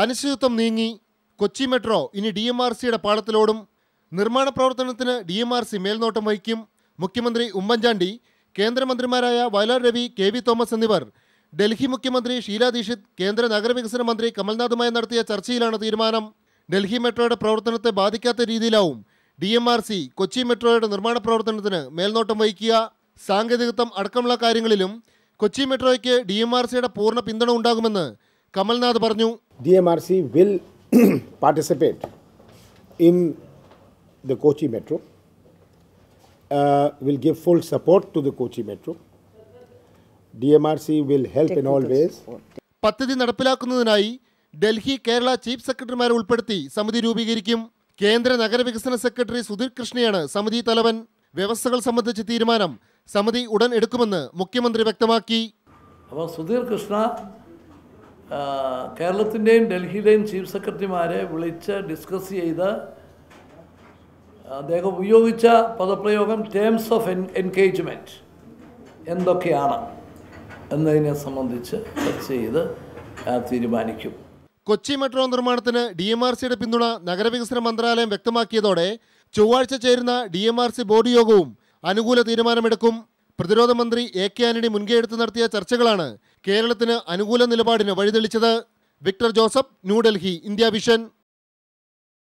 അനിശ്ചിതത്വം നീങ്ങി കൊച്ചി മെട്രോ ഇനി ഡി എം ആർ സിയുടെ പാളത്തിലോടും. നിർമ്മാണ പ്രവർത്തനത്തിന് ഡി എം ആർ സി മേൽനോട്ടം വഹിക്കും. മുഖ്യമന്ത്രി ഉമ്മൻചാണ്ടി കേന്ദ്രമന്ത്രിമാരായ വയലാർ രവി കെ വി തോമസ് എന്നിവർ. ഡൽഹി മുഖ്യമന്ത്രി ഷീല ദീക്ഷിത് കേന്ദ്ര നഗരവികസന മന്ത്രി കമൽനാഥുമായി നടത്തിയ ചർച്ചയിലാണ് തീരുമാനം. ഡൽഹി മെട്രോയുടെ പ്രവർത്തനത്തെ ബാധിക്കാത്ത രീതിയിലാവും D M R C Kochi മെട്രോയുടെ നിർമ്മാണ പ്രവർത്തനത്തിന് മേൽനോട്ടം വഹിക്കുക. സാങ്കേതികത്വം അടക്കമുള്ള കാര്യങ്ങളിലും കൊച്ചി മെട്രോയ്ക്ക് ഡി എം ആർ സിയുടെ പൂർണ പിന്തുണ ഉണ്ടാകുമെന്ന് കമൽനാഥ് പറഞ്ഞു. DMRC will participate in the Kochi Metro, uh, will give full support to the Kochi Metro. DMRC will help in all ways. പദ്ധതി നടപ്പിലാക്കുന്നതിനായി ഡൽഹി കേരള ചീഫ് സെക്രട്ടറിമാരെ ഉൾപ്പെടുത്തി സമിതി രൂപീകരിക്കും കേന്ദ്ര നഗരവികസന സെക്രട്ടറി സുധീർ കൃഷ്ണയാണ് സമിതി തലവൻ വ്യവസ്ഥകൾ സംബന്ധിച്ച തീരുമാനം സമിതി ഉടൻ എടുക്കുമെന്ന് മുഖ്യമന്ത്രി വ്യക്തമാക്കി അപ്പോൾ സുധീർ കൃഷ്ണ കേരളത്തിന്റെയും ഡൽഹിയിലെയും ചീഫ് സെക്രട്ടറിമാരെ വിളിച്ച് ഡിസ്കസ് ചെയ്ത് അദ്ദേഹം ഉപയോഗിച്ച പദപ്രയോഗം ടേംസ് ഓഫ് എൻ എൻഗേജ്മെന്റ് എന്തൊക്കെയാണ് എന്നതിനെ സംബന്ധിച്ച് ചർച്ച ചെയ്ത് തീരുമാനിക്കും. കൊച്ചി മെട്രോ നിർമ്മാണത്തിന് ഡി എം ആർ സിയുടെ പിന്തുണ നഗരവികസന മന്ത്രാലയം വ്യക്തമാക്കിയതോടെ ചൊവ്വാഴ്ച ചേരുന്ന D M R C board യോഗവും അനുകൂല തീരുമാനമെടുക്കും പ്രതിരോധ മന്ത്രി എ കെ ആന്റണി മുൻകൈയെടുത്ത് നടത്തിയ ചർച്ചകളാണ് കേരളത്തിന് അനുകൂല നിലപാടിന് വഴിതെളിച്ചത്. Victor Joseph New Delhi India vision.